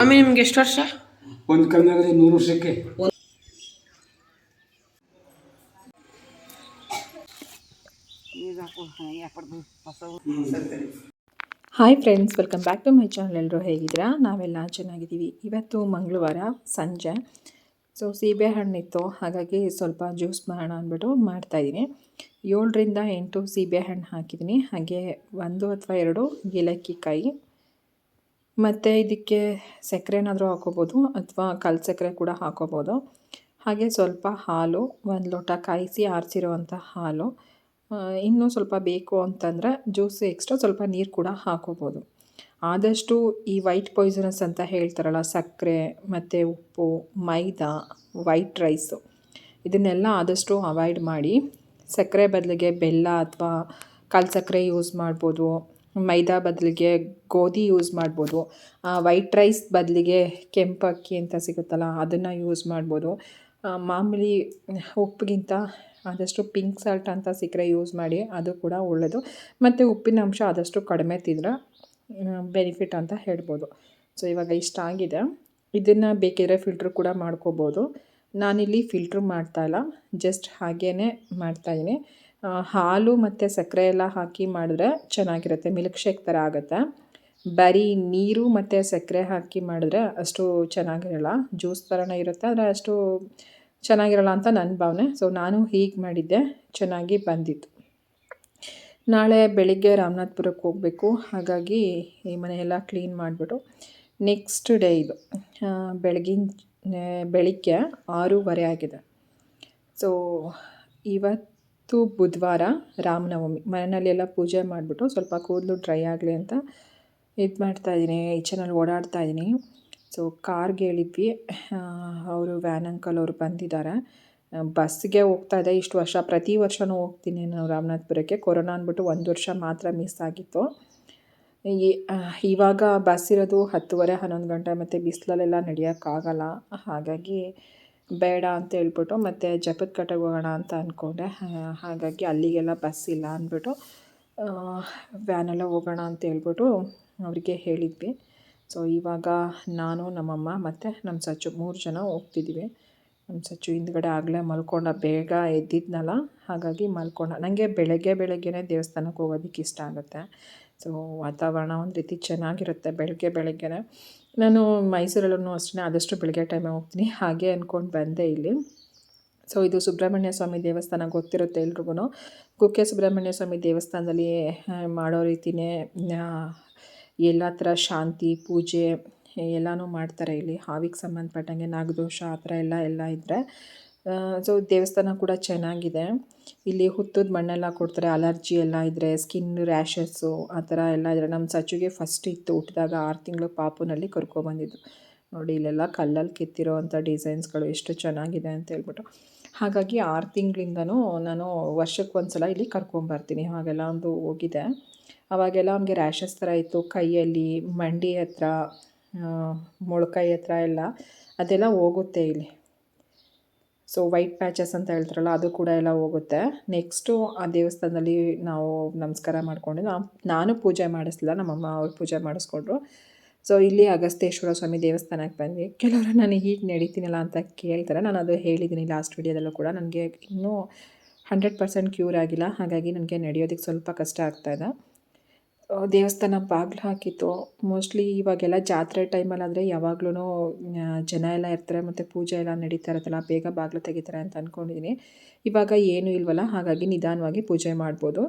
ಸ್ವಾಮಿ ನಿಮ್ಗೆ ಎಷ್ಟು ವರ್ಷ? ಒಂದು ಕಮ್ಮಿ ಆಗಿದೆ ನೂರು ವರ್ಷಕ್ಕೆ. Hi friends welcome back to my channel. ಎಲ್ಲರೂ ಹೇಗಿದ್ದೀರಾ? ನಾವೆಲ್ಲ ಚೆನ್ನಾಗಿದ್ದೀವಿ. ಇವತ್ತು ಮಂಗಳವಾರ ಸಂಜೆ. ಸೊ ಸೀಬೆ ಹಣ್ಣಿತ್ತು. ಹಾಗಾಗಿ ಸ್ವಲ್ಪ ಜ್ಯೂಸ್ ಮಾಡೋಣ ಅಂದ್ಬಿಟ್ಟು ಮಾಡ್ತಾಯಿದ್ದೀನಿ ಏಳರಿಂದ ಎಂಟು ಸೀಬೆ ಹಣ್ಣು ಹಾಕಿದ್ದೀನಿ. ಹಾಗೆ ಒಂದು ಅಥವಾ ಎರಡು ಏಲಕ್ಕಿ ಕಾಯಿ. ಮತ್ತು ಇದಕ್ಕೆ ಸಕ್ಕರೆನಾದರೂ ಹಾಕೋಬೋದು ಅಥವಾ ಕಲ್ ಸಕ್ಕರೆ ಕೂಡ ಹಾಕೋಬೋದು. ಹಾಗೆ ಸ್ವಲ್ಪ ಹಾಲು, ಒಂದು ಲೋಟ ಕಾಯಿಸಿ ಆರಿಸಿರುವಂಥ ಹಾಲು ಇನ್ನೂ ಸ್ವಲ್ಪ ಬೇಕು ಅಂತಂದರೆ ಜ್ಯೂಸ್ ಎಕ್ಸ್ಟ್ರಾ ಸ್ವಲ್ಪ ನೀರು ಕೂಡ ಹಾಕೋಬೋದು. ಆದಷ್ಟು ಈ ವೈಟ್ ಪಾಯ್ಸನಸ್ ಅಂತ ಹೇಳ್ತಾರಲ್ಲ, ಸಕ್ಕರೆ ಮತ್ತು ಉಪ್ಪು, ಮೈದಾ, ವೈಟ್ ರೈಸು, ಇದನ್ನೆಲ್ಲ ಆದಷ್ಟು ಅವಾಯ್ಡ್ ಮಾಡಿ. ಸಕ್ಕರೆ ಬದಲಿಗೆ ಬೆಲ್ಲ ಅಥವಾ ಕಲ್ ಸಕ್ಕರೆ ಯೂಸ್ ಮಾಡ್ಬೋದು. ಮೈದಾ ಬದಲಿಗೆ ಗೋಧಿ ಯೂಸ್ ಮಾಡ್ಬೋದು. ವೈಟ್ ರೈಸ್ ಬದಲಿಗೆ ಕೆಂಪು ಅಕ್ಕಿ ಅಂತ ಸಿಗುತ್ತಲ್ಲ, ಅದನ್ನು ಯೂಸ್ ಮಾಡ್ಬೋದು. ಮಾಮೂಲಿ ಉಪ್ಪಿಗಿಂತ ಆದಷ್ಟು ಪಿಂಕ್ ಸಾಲ್ಟ್ ಅಂತ ಸಿಕ್ಕರೆ ಯೂಸ್ ಮಾಡಿ, ಅದು ಕೂಡ ಒಳ್ಳೆಯದು ಮತ್ತು ಉಪ್ಪಿನ ಅಂಶ ಆದಷ್ಟು ಕಡಿಮೆ ತಿಂದರೆ ಬೆನಿಫಿಟ್ ಅಂತ ಹೇಳ್ಬೋದು. ಸೊ ಇವಾಗ ಇಷ್ಟ ಆಗಿದೆ. ಇದನ್ನು ಬೇಕಿದ್ರೆ ಫಿಲ್ಟ್ರ್ ಕೂಡ ಮಾಡ್ಕೋಬೋದು. ನಾನಿಲ್ಲಿ ಫಿಲ್ಟ್ರ್ ಮಾಡ್ತಾಯಿಲ್ಲ ಜಸ್ಟ್ ಹಾಗೇ ಮಾಡ್ತಾಯಿದ್ದೀನಿ ಹಾಲು ಮತ್ತು ಸಕ್ಕರೆ ಎಲ್ಲ ಹಾಕಿ ಮಾಡಿದ್ರೆ ಚೆನ್ನಾಗಿರುತ್ತೆ. ಮಿಲ್ಕ್ ಶೇಕ್ ಥರ ಆಗುತ್ತೆ. ಬರೀ ನೀರು ಮತ್ತು ಸಕ್ಕರೆ ಹಾಕಿ ಮಾಡಿದ್ರೆ ಅಷ್ಟು ಚೆನ್ನಾಗಿರಲ್ಲ. ಜ್ಯೂಸ್ ಥರನೇ ಇರುತ್ತೆ. ಆದರೆ ಅಷ್ಟು ಚೆನ್ನಾಗಿರಲ್ಲ ಅಂತ ನನ್ನ ಭಾವನೆ. ಸೊ ನಾನು ಹೀಗೆ ಮಾಡಿದ್ದೆ. ಚೆನ್ನಾಗಿ ಬಂದಿತ್ತು. ನಾಳೆ ಬೆಳಿಗ್ಗೆ ರಾಮನಾಥ್ಪುರಕ್ಕೆ ಹೋಗಬೇಕು. ಹಾಗಾಗಿ ಈ ಮನೆಯೆಲ್ಲ ಕ್ಲೀನ್ ಮಾಡಿಬಿಟ್ಟು ನೆಕ್ಸ್ಟ್ ಡೇ ಇದು. ಬೆಳಗಿನ, ಬೆಳಿಗ್ಗೆ ಆರೂವರೆ ಆಗಿದೆ. ಸೊ ಇವತ್ತು ಬುಧವಾರ ರಾಮನವಮಿ ಮನೆಯಲ್ಲೆಲ್ಲ ಪೂಜೆ ಮಾಡಿಬಿಟ್ಟು ಸ್ವಲ್ಪ ಕೂದಲು ಡ್ರೈ ಆಗಲಿ ಅಂತ ಇದು ಮಾಡ್ತಾಯಿದ್ದೀನಿ ಈಚೆನಲ್ಲಿ ಓಡಾಡ್ತಾ ಇದ್ದೀನಿ ಸೊ ಕಾರ್ಗೆ ಹೇಳಿದ್ವಿ. ಅವರು ವ್ಯಾನ್ ಅಂಕಲ್ ಅವರು ಬಂದಿದ್ದಾರೆ. ಬಸ್ಗೆ ಹೋಗ್ತಾ ಇದೆ. ಇಷ್ಟು ವರ್ಷ, ಪ್ರತಿ ವರ್ಷವೂ ಹೋಗ್ತೀನಿ ನಾನು ರಾಮನಾಥ್ಪುರಕ್ಕೆ. ಕೊರೋನಾ ಅಂದ್ಬಿಟ್ಟು ಒಂದು ವರ್ಷ ಮಾತ್ರ ಮಿಸ್ ಆಗಿತ್ತು. ಇವಾಗ ಬಸ್ ಇರೋದು ಹತ್ತುವರೆ, ಹನ್ನೊಂದು ಗಂಟೆ, ಮತ್ತು ಬಿಸಿಲಲ್ಲೆಲ್ಲ ನಡೆಯೋಕ್ಕಾಗಲ್ಲ ಹಾಗಾಗಿ ಬೇಡ ಅಂತ ಹೇಳ್ಬಿಟ್ಟು ಮತ್ತು ಜಪದ ಕಟ್ಟೆಗೆ ಹೋಗೋಣ ಅಂತ ಅಂದ್ಕೊಂಡೆ ಹಾಗಾಗಿ ಅಲ್ಲಿಗೆಲ್ಲ ಬಸ್ ಇಲ್ಲ ಅಂದ್ಬಿಟ್ಟು ವ್ಯಾನೆಲ್ಲ ಹೋಗೋಣ ಅಂತ ಹೇಳ್ಬಿಟ್ಟು ಅವರಿಗೆ ಹೇಳಿದ್ವಿ. ಸೊ ಇವಾಗ ನಾನು, ನಮ್ಮಮ್ಮ ಮತ್ತು ನಮ್ಮ ಸಚ್ಚು ಮೂರು ಜನ ಹೋಗ್ತಿದ್ದೀವಿ ನಮ್ಮ ಸಚ್ಚು ಹಿಂದ್ಗಡೆ ಆಗಲೇ ಮಲ್ಕೊಂಡ, ಬೇಗ ಎದ್ದಿದ್ನಲ್ಲ, ಹಾಗಾಗಿ ಮಲ್ಕೊಂಡ. ನನಗೆ ಬೆಳಗ್ಗೆ ಬೆಳಗ್ಗೆನೇ ದೇವಸ್ಥಾನಕ್ಕೆ ಹೋಗೋದಕ್ಕೆ ಇಷ್ಟ ಆಗುತ್ತೆ. ಸೊ ವಾತಾವರಣ ಒಂದು ರೀತಿ ಚೆನ್ನಾಗಿರುತ್ತೆ ಬೆಳಗ್ಗೆ ಬೆಳಗ್ಗೆನೆ. ನಾನು ಮೈಸೂರಲ್ಲೂ ಅಷ್ಟೇ ಆದಷ್ಟು ಬೆಳಗ್ಗೆ ಟೈಮೇ ಹೋಗ್ತೀನಿ. ಹಾಗೆ ಅಂದ್ಕೊಂಡು ಬಂದೆ ಇಲ್ಲಿ. ಸೊ ಇದು ಸುಬ್ರಹ್ಮಣ್ಯ ಸ್ವಾಮಿ ದೇವಸ್ಥಾನ ಗೊತ್ತಿರುತ್ತೆ ಎಲ್ರಿಗೂ ಕುಕ್ಕೆ ಸುಬ್ರಹ್ಮಣ್ಯ ಸ್ವಾಮಿ ದೇವಸ್ಥಾನದಲ್ಲಿ ಮಾಡೋ ರೀತಿಯೇ ಎಲ್ಲ ಥರ ಶಾಂತಿ, ಪೂಜೆ, ಎಲ್ಲನೂ ಮಾಡ್ತಾರೆ ಇಲ್ಲಿ. ಹಾವಿಗೆ ಸಂಬಂಧಪಟ್ಟಂಗೆ ನಾಗದೋಷ, ಆ ಥರ ಎಲ್ಲ ಎಲ್ಲ ಇದ್ದರೆ ಸೊ ದೇವಸ್ಥಾನ ಕೂಡ ಚೆನ್ನಾಗಿದೆ. ಇಲ್ಲಿ ಹುತ್ತದ ಮಣ್ಣೆಲ್ಲ ಕೊಡ್ತಾರೆ ಅಲರ್ಜಿ ಎಲ್ಲ ಇದ್ದರೆ ಸ್ಕಿನ್ ರ್ಯಾಷಸ್ಸು ಆ ಥರ ಎಲ್ಲ ಇದ್ದರೆ ನಮ್ಮ ಸಚ್ಚುಗೆ ಫಸ್ಟ್ ಇತ್ತು, ಹುಟ್ಟಿದಾಗ ಆರು ತಿಂಗಳು ಪಾಪುನಲ್ಲಿ ಕರ್ಕೊಬಂದಿದ್ದು ನೋಡಿ ಇಲ್ಲೆಲ್ಲ ಕಲ್ಲಲ್ಲಿ ಕೆತ್ತಿರೋ ಅಂಥ ಡಿಸೈನ್ಸ್ಗಳು ಎಷ್ಟು ಚೆನ್ನಾಗಿದೆ ಅಂತ ಹೇಳ್ಬಿಟ್ಟು. ಹಾಗಾಗಿ ಆರು ತಿಂಗಳಿಂದನೂ ನಾನು ವರ್ಷಕ್ಕೆ ಒಂದು ಸಲ ಇಲ್ಲಿ ಕರ್ಕೊಂಬರ್ತೀನಿ, ಹಾಗೆಲ್ಲ ಒಂದು ಹೋಗಿದೆ. ಅವಾಗೆಲ್ಲ ಅವನಿಗೆ ರ್ಯಾಷಸ್ ಥರ ಇತ್ತು, ಕೈಯಲ್ಲಿ ಮಂಡಿ ಹತ್ರ ಮೊಳಕೈ ಹತ್ರ ಎಲ್ಲ ಅದೆಲ್ಲ ಹೋಗುತ್ತೆ ಇಲ್ಲಿ. ಸೊ ವೈಟ್ ಪ್ಯಾಚಸ್ ಅಂತ ಹೇಳ್ತಾರಲ್ಲ, ಅದು ಕೂಡ ಎಲ್ಲ ಹೋಗುತ್ತೆ. ನೆಕ್ಸ್ಟು ಆ ದೇವಸ್ಥಾನದಲ್ಲಿ ನಾವು ನಮಸ್ಕಾರ ಮಾಡಿಕೊಂಡು ನಾನು ಪೂಜೆ ಮಾಡಿಸ್ಲಿಲ್ಲ, ನಮ್ಮಮ್ಮ ಅವ್ರು ಪೂಜೆ ಮಾಡಿಸ್ಕೊಂಡ್ರು. ಸೊ ಇಲ್ಲಿ ಅಗಸ್ತೇಶ್ವರ ಸ್ವಾಮಿ ದೇವಸ್ಥಾನಕ್ಕೆ ಬಂದ್ವಿ. ಕೆಲವರು ನಾನು ಹೀಗೆ ನಡೀತೀನಲ್ಲ ಅಂತ ಕೇಳ್ತಾರೆ. ನಾನು ಅದು ಹೇಳಿದ್ದೀನಿ ಲಾಸ್ಟ್ ವೀಡಿಯೋದಲ್ಲೂ ಕೂಡ. ನನಗೆ ಇನ್ನೂ ಹಂಡ್ರೆಡ್ ಪರ್ಸೆಂಟ್ ಕ್ಯೂರ್ ಆಗಿಲ್ಲ. ಹಾಗಾಗಿ ನನಗೆ ನಡೆಯೋದಕ್ಕೆ ಸ್ವಲ್ಪ ಕಷ್ಟ ಆಗ್ತಾಯಿದೆ ದೇವಸ್ಥಾನ ಬಾಗಿಲು ಹಾಕಿತ್ತು. ಮೋಸ್ಟ್ಲಿ ಇವಾಗೆಲ್ಲ ಜಾತ್ರೆ ಟೈಮಲ್ಲಾದರೆ ಯಾವಾಗ್ಲೂ ಜನ ಎಲ್ಲ ಇರ್ತಾರೆ ಮತ್ತು ಪೂಜೆ ಎಲ್ಲ ನಡೀತಾ ಇರುತ್ತಲ್ಲ, ಬೇಗ ಬಾಗಿಲು ತೆಗಿತಾರೆ ಅಂತ ಅಂದ್ಕೊಂಡಿದ್ದೀನಿ ಇವಾಗ ಏನೂ ಇಲ್ವಲ್ಲ, ಹಾಗಾಗಿ ನಿಧಾನವಾಗಿ ಪೂಜೆ ಮಾಡ್ಬೋದು.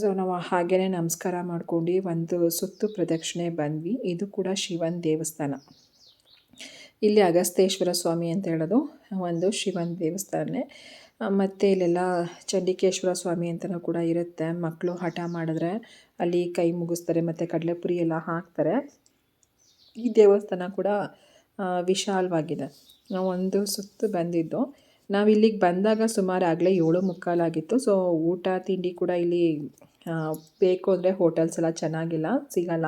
ಸೊ ನಾವು ಹಾಗೇ ನಮಸ್ಕಾರ ಮಾಡ್ಕೊಂಡು ಒಂದು ಸುತ್ತು ಪ್ರದಕ್ಷಿಣೆ ಬಂದ್ವಿ. ಇದು ಕೂಡ ಶಿವನ ದೇವಸ್ಥಾನ. ಇಲ್ಲಿ ಅಗಸ್ತೇಶ್ವರ ಸ್ವಾಮಿ ಅಂತ ಹೇಳೋದು ಒಂದು ಶಿವನ ದೇವಸ್ಥಾನ ಮತ್ತು ಇಲ್ಲೆಲ್ಲ ಚಂಡಿಕೇಶ್ವರ ಸ್ವಾಮಿ ಅಂತಲೂ ಕೂಡ ಇರುತ್ತೆ. ಮಕ್ಕಳು ಹಠ ಮಾಡಿದ್ರೆ ಅಲ್ಲಿ ಕೈ ಮುಗಿಸ್ತಾರೆ, ಮತ್ತು ಕಡಲೆಪುರಿ ಎಲ್ಲ ಹಾಕ್ತಾರೆ. ಈ ದೇವಸ್ಥಾನ ಕೂಡ ವಿಶಾಲವಾಗಿದೆ. ನಾವು ಒಂದು ಸುತ್ತು ಬಂದಿದ್ದು. ನಾವು ಇಲ್ಲಿಗೆ ಬಂದಾಗ ಸುಮಾರು ಆಗಲೇ ಏಳು ಮುಕ್ಕಾಲಾಗಿತ್ತು ಸೊ ಊಟ, ತಿಂಡಿ ಕೂಡ ಇಲ್ಲಿ ಬೇಕು ಅಂದರೆ ಹೋಟೆಲ್ಸ್ ಎಲ್ಲ ಚೆನ್ನಾಗಿಲ್ಲ, ಸಿಗಲ್ಲ.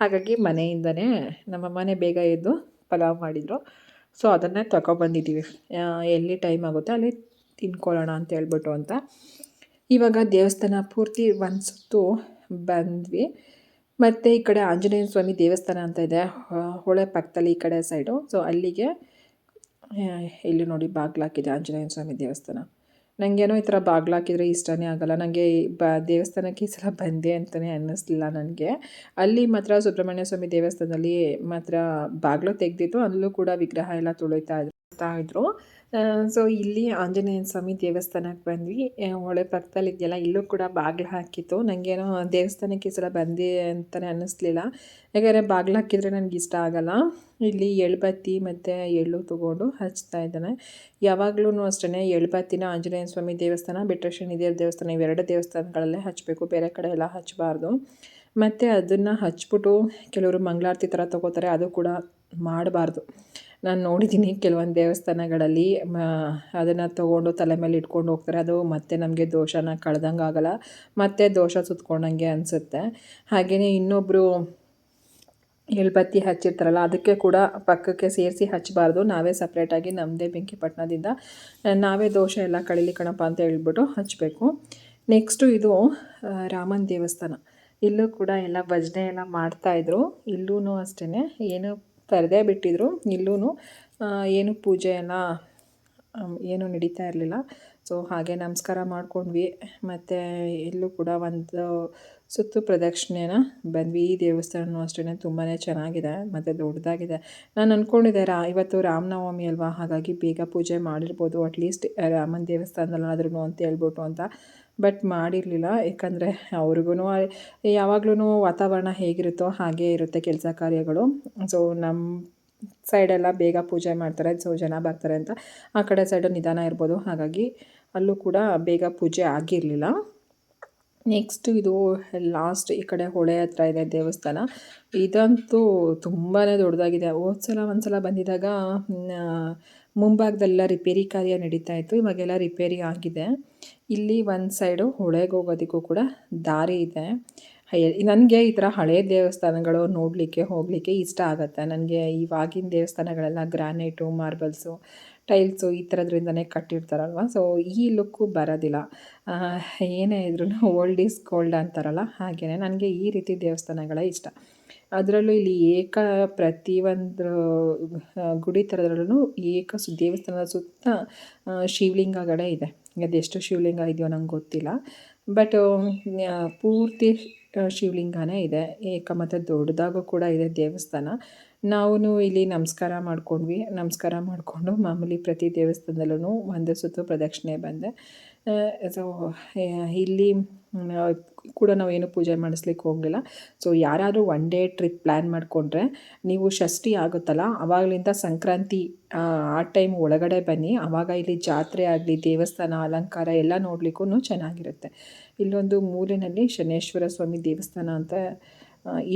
ಹಾಗಾಗಿ ಮನೆಯಿಂದನೇ ಮನೆ ಬೇಗ ಎದ್ದು ಪಲಾವ್ ಮಾಡಿದರು. ಸೊ ಅದನ್ನೇ ತಗೊಬಂದಿದ್ದೀವಿ ಎಲ್ಲಿ ಟೈಮ್ ಆಗುತ್ತೆ ಅಲ್ಲಿ ತಿನ್ಕೊಳ್ಳೋಣ ಅಂತ ಹೇಳ್ಬಿಟ್ಟು ಅಂತ. ಇವಾಗ ದೇವಸ್ಥಾನ ಪೂರ್ತಿ ಒಂದು ಸುತ್ತು ಬಂದ್ವಿ. ಮತ್ತು ಈ ಕಡೆ ಆಂಜನೇಯ ಸ್ವಾಮಿ ದೇವಸ್ಥಾನ ಅಂತ ಇದೆ. ಹೊಳೆ ಪಕ್ಕದಲ್ಲಿ ಈ ಕಡೆ ಸೈಡು ಸೊ ಅಲ್ಲಿಗೆ ಇಲ್ಲಿ ನೋಡಿ ಬಾಗ್ಲಾಕಿದೆ ಆಂಜನೇಯ ಸ್ವಾಮಿ ದೇವಸ್ಥಾನ. ನನಗೇನೋ ಈ ಥರ ಬಾಗ್ಲಾಕಿದ್ರೆ ಇಷ್ಟನೇ ಆಗಲ್ಲ. ನನಗೆ ಬ, ದೇವಸ್ಥಾನಕ್ಕೆ ಈ ಸಲ ಬಂದೆ ಅಂತಲೇ ಅನ್ನಿಸ್ಲಿಲ್ಲ ನನಗೆ. ಅಲ್ಲಿ ಮಾತ್ರ ಸುಬ್ರಹ್ಮಣ್ಯ ಸ್ವಾಮಿ ದೇವಸ್ಥಾನದಲ್ಲಿ ಮಾತ್ರ ಬಾಗಿಲು ತೆಗೆದಿತ್ತು ಅಲ್ಲೂ ಕೂಡ ವಿಗ್ರಹ ಎಲ್ಲ ತುಳಿತಾ ಇದ್ರು. ಇದ್ರು. ಸೊ ಇಲ್ಲಿ ಆಂಜನೇಯ ಸ್ವಾಮಿ ದೇವಸ್ಥಾನಕ್ಕೆ ಬಂದ್ವಿ. ಹೊಳೆ ಪಕ್ಕದಲ್ಲಿ ಇದೆಯಲ್ಲ, ಇಲ್ಲೂ ಕೂಡ ಬಾಗಿಲು ಹಾಕಿತ್ತು. ನನಗೇನೋ ದೇವಸ್ಥಾನಕ್ಕೆ ಸಲ ಬಂದೆ ಅಂತಲೇ ಅನ್ನಿಸ್ಲಿಲ್ಲ. ಯಾಕಂದರೆ ಬಾಗಿಲು ಹಾಕಿದರೆ ನನಗೆ ಇಷ್ಟ ಆಗಲ್ಲ. ಇಲ್ಲಿ ಎಳ್ಬತ್ತಿ ಮತ್ತು ಎಳ್ಳು ತೊಗೊಂಡು ಹಚ್ತಾ ಇದ್ದಾನೆ. ಯಾವಾಗಲೂ ಅಷ್ಟೇ ಎಳ್ಬತ್ತಿನ ಆಂಜನೇಯ ಸ್ವಾಮಿ ದೇವಸ್ಥಾನ ಬಿಟ್ಟರೆ ಶನಿದೇವ್ರ ದೇವಸ್ಥಾನ, ಇವೆರಡು ದೇವಸ್ಥಾನಗಳಲ್ಲೇ ಹಚ್ಚಬೇಕು ಬೇರೆ ಕಡೆ ಎಲ್ಲ ಹಚ್ಚಬಾರ್ದು ಮತ್ತು ಅದನ್ನು ಹಚ್ಬಿಟ್ಟು ಕೆಲವರು ಮಂಗಳಾರತಿ ಥರ ತೊಗೋತಾರೆ, ಅದು ಕೂಡ ಮಾಡಬಾರ್ದು. ನಾನು ನೋಡಿದ್ದೀನಿ ಕೆಲವೊಂದು ದೇವಸ್ಥಾನಗಳಲ್ಲಿ ಅದನ್ನು ತೊಗೊಂಡು ತಲೆ ಮೇಲೆ ಇಟ್ಕೊಂಡು ಹೋಗ್ತಾರೆ. ಅದು ಮತ್ತೆ ನಮಗೆ ದೋಷನ ಕಳ್ದಂಗೆ ಆಗಲ್ಲ. ಮತ್ತೆ ದೋಷ ಸುತ್ಕೊಂಡಂಗೆ ಅನಿಸುತ್ತೆ. ಹಾಗೆಯೇ ಇನ್ನೊಬ್ಬರು ಎಳ್ಬತ್ತಿ ಹಚ್ಚಿರ್ತಾರಲ್ಲ, ಅದಕ್ಕೆ ಕೂಡ ಪಕ್ಕಕ್ಕೆ ಸೇರಿಸಿ ಹಚ್ಚಬಾರ್ದು ನಾವೇ ಸಪ್ರೇಟಾಗಿ ನಮ್ಮದೇ ಬೆಂಕಿಪಟ್ಟಣದಿಂದ ನಾವೇ ದೋಷ ಎಲ್ಲ ಕಳೀಲಿ ಕಣಪ್ಪ ಅಂತ ಹೇಳ್ಬಿಟ್ಟು ಹಚ್ಚಬೇಕು ನೆಕ್ಸ್ಟು ಇದು ರಾಮನ್ ದೇವಸ್ಥಾನ. ಇಲ್ಲೂ ಕೂಡ ಎಲ್ಲ ಭಜನೆ ಎಲ್ಲ ಮಾಡ್ತಾಯಿದ್ರು ಇಲ್ಲೂ ಅಷ್ಟೇ ಏನು ಪರದೆ ಬಿಟ್ಟಿದ್ರು ಇಲ್ಲೂ ಏನು ಪೂಜೆ ಎಲ್ಲ ಏನೂ ನಡೀತಾ ಇರಲಿಲ್ಲ. ಸೊ, ಹಾಗೆ ನಮಸ್ಕಾರ ಮಾಡ್ಕೊಂಡ್ವಿ. ಮತ್ತು ಇಲ್ಲೂ ಕೂಡ ಒಂದು ಸುತ್ತು ಪ್ರದಕ್ಷಿಣೆನ ಬಂದ್ವಿ. ಈ ದೇವಸ್ಥಾನವೂ ಅಷ್ಟೇ ತುಂಬಾ ಚೆನ್ನಾಗಿದೆ, ಮತ್ತು ದೊಡ್ಡದಾಗಿದೆ. ನಾನು ಅಂದ್ಕೊಂಡಿದ್ದೆ ರಾ, ಇವತ್ತು ರಾಮನವಮಿ ಅಲ್ವಾ? ಹಾಗಾಗಿ ಬೇಗ ಪೂಜೆ ಮಾಡಿರ್ಬೋದು, ಅಟ್ಲೀಸ್ಟ್ ರಾಮನ ದೇವಸ್ಥಾನದಲ್ಲಾದ್ರೂ ಅಂತ ಹೇಳ್ಬಿಟ್ಟು ಅಂತ. ಬಟ್ ಮಾಡಿರಲಿಲ್ಲ. ಯಾಕಂದರೆ ಅವ್ರಿಗೂ ಯಾವಾಗ್ಲೂ ವಾತಾವರಣ ಹೇಗಿರುತ್ತೋ ಹಾಗೇ ಇರುತ್ತೆ ಕೆಲಸ ಕಾರ್ಯಗಳು. ಸೊ ನಮ್ಮ ಸೈಡೆಲ್ಲ ಬೇಗ ಪೂಜೆ ಮಾಡ್ತಾರೆ. ಸೊ ಜನ ಬರ್ತಾರೆ ಅಂತ. ಆ ಕಡೆ ಸೈಡು ನಿಧಾನ ಇರ್ಬೋದು. ಹಾಗಾಗಿ ಅಲ್ಲೂ ಕೂಡ ಬೇಗ ಪೂಜೆ ಆಗಿರಲಿಲ್ಲ. ನೆಕ್ಸ್ಟ್ ಇದು ಲಾಸ್ಟ್ ಈ ಕಡೆ ಹೊಳೆ ಹತ್ರ ಇದೆ ದೇವಸ್ಥಾನ. ಇದಂತೂ ತುಂಬಾ ದೊಡ್ಡದಾಗಿದೆ. ಹೋದ ಸಲ ಒಂದು ಸಲ ಬಂದಿದ್ದಾಗ ಮುಂಭಾಗದಲ್ಲೆಲ್ಲ ಮುಂಭಾಗದೆಲ್ಲ ರಿಪೇರಿ ಕಾರ್ಯ ನಡೀತಾ ಇತ್ತು. ಇವಾಗೆಲ್ಲ ರಿಪೇರಿ ಆಗಿದೆ. ಇಲ್ಲಿ ಒಂದು ಸೈಡು ಹೊಳೆಗೆ ಹೋಗೋದಕ್ಕೂ ಕೂಡ ದಾರಿ ಇದೆ. ನನಗೆ ಈ ಥರ ಹಳೆಯ ದೇವಸ್ಥಾನಗಳು ನೋಡಲಿಕ್ಕೆ, ಹೋಗಲಿಕ್ಕೆ ಇಷ್ಟ ಆಗುತ್ತೆ. ನನಗೆ ಇವಾಗಿನ ದೇವಸ್ಥಾನಗಳೆಲ್ಲ ಗ್ರಾನೈಟು, ಮಾರ್ಬಲ್ಸು, ಟೈಲ್ಸು ಈ ಥರದ್ರಿಂದನೇ ಕಟ್ಟಿರ್ತಾರಲ್ವ? ಸೊ ಈ ಲುಕ್ಕು ಬರೋದಿಲ್ಲ. ಏನೇ ಇದ್ರೂ ಓಲ್ಡ್ ಈಸ್ ಗೋಲ್ಡ್ ಅಂತಾರಲ್ಲ ಹಾಗೆಯೇ ನನಗೆ ಈ ರೀತಿ ದೇವಸ್ಥಾನಗಳೇ ಇಷ್ಟ. ಅದರಲ್ಲೂ ಇಲ್ಲಿ ಏಕ ಪ್ರತಿಯೊಂದು ಗುಡಿ ಥರದ್ರಲ್ಲೂ ಏಕ ದೇವಸ್ಥಾನದ ಸುತ್ತ ಶಿವಲಿಂಗಗಳೇ ಇದೆ. ಅದೆಷ್ಟು ಶಿವಲಿಂಗ ಇದೆಯೋ ನಂಗೆ ಗೊತ್ತಿಲ್ಲ. ಬಟ್ ಪೂರ್ತಿ ಆ, ಶಿವಲಿಂಗನೇ ಇದೆ. ಏಕ ಮತ್ತು ದೊಡ್ಡದಾಗೂ ಕೂಡ ಇದೆ ದೇವಸ್ಥಾನ. ನಾವು ಇಲ್ಲಿ ನಮಸ್ಕಾರ ಮಾಡ್ಕೊಂಡ್ವಿ. ನಮಸ್ಕಾರ ಮಾಡಿಕೊಂಡು ಮಾಮೂಲಿ ಪ್ರತಿ ದೇವಸ್ಥಾನದಲ್ಲೂ ಒಂದು ಸುತ್ತು ಪ್ರದಕ್ಷಿಣೆ ಬಂದೆ. ಸೊ ಇಲ್ಲಿ ಕೂಡ ನಾವೇನು ಪೂಜೆ ಮಾಡಿಸ್ಲಿಕ್ಕೆ ಹೋಗಲಿಲ್ಲ. ಸೊ ಯಾರಾದರೂ ಒನ್ ಡೇ ಟ್ರಿಪ್ ಪ್ಲ್ಯಾನ್ ಮಾಡಿಕೊಂಡ್ರೆ ನೀವು ಷಷ್ಠಿ ಆಗುತ್ತಲ್ಲ ಆವಾಗಲಿಂದ ಸಂಕ್ರಾಂತಿ, ಆ ಟೈಮ್ ಒಳಗಡೆ ಬನ್ನಿ. ಆವಾಗ ಇಲ್ಲಿ ಜಾತ್ರೆ ಆಗಲಿ, ದೇವಸ್ಥಾನ, ಅಲಂಕಾರ ಎಲ್ಲ ನೋಡಲಿಕ್ಕೂ ಚೆನ್ನಾಗಿರುತ್ತೆ. ಇಲ್ಲೊಂದು ಮೂಲೆಯಲ್ಲಿ ಶನೇಶ್ವರ ಸ್ವಾಮಿ ದೇವಸ್ಥಾನ ಅಂತ